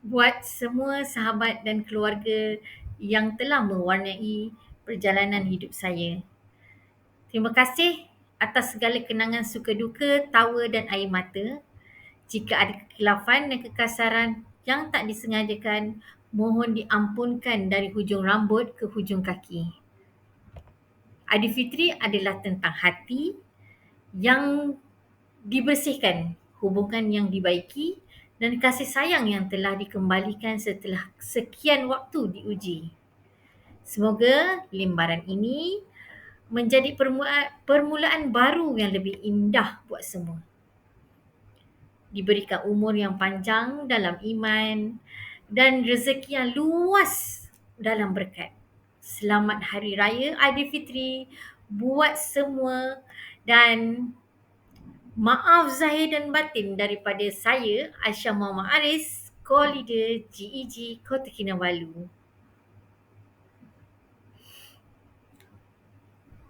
buat semua sahabat dan keluarga yang telah mewarnai perjalanan hidup saya. Terima kasih atas segala kenangan suka duka, tawa dan air mata. Jika ada kekhilafan dan kekasaran yang tak disengajakan, mohon diampunkan dari hujung rambut ke hujung kaki. Aidilfitri adalah tentang hati yang dibersihkan, hubungan yang dibaiki dan kasih sayang yang telah dikembalikan setelah sekian waktu diuji. Semoga lembaran ini menjadi permulaan, baru yang lebih indah buat semua. Diberikan umur yang panjang dalam iman dan rezeki yang luas dalam berkat. Selamat Hari Raya Aidilfitri buat semua dan maaf zahir dan batin daripada saya Aisyah Muhammad Aris, Core Leader GEG Kota Kinabalu.